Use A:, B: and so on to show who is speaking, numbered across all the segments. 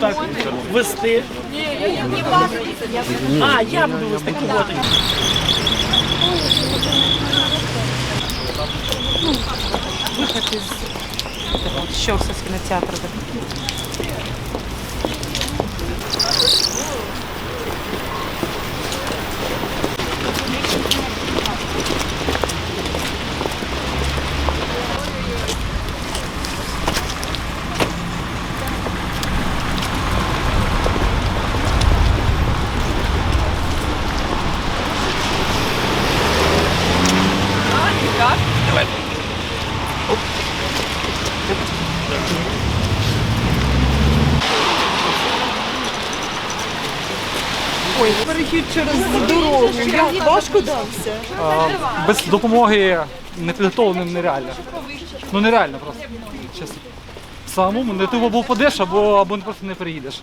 A: так вести. Ні, я власне. А, я буду вести кого
B: Виход із з кінотеатру. Ой, перехід через дорогу. Як важко дався.
C: без допомоги непідготовленим нереально. Ну нереально просто. Чесно. Самому не ти або впадеш, або, або просто не переїдеш.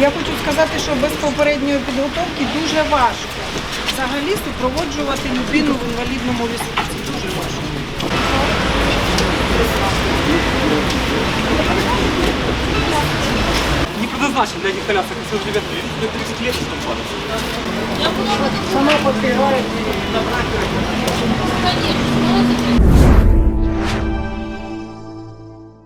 B: Я хочу сказати, що без попередньої підготовки дуже важко. Взагалі супроводжувати людину в інвалідному візку. Це дуже важко.
C: Предназначен для этих колясок, если уже ребята, мне 30 лет, что там
B: Сама підбігає.
D: Конечно,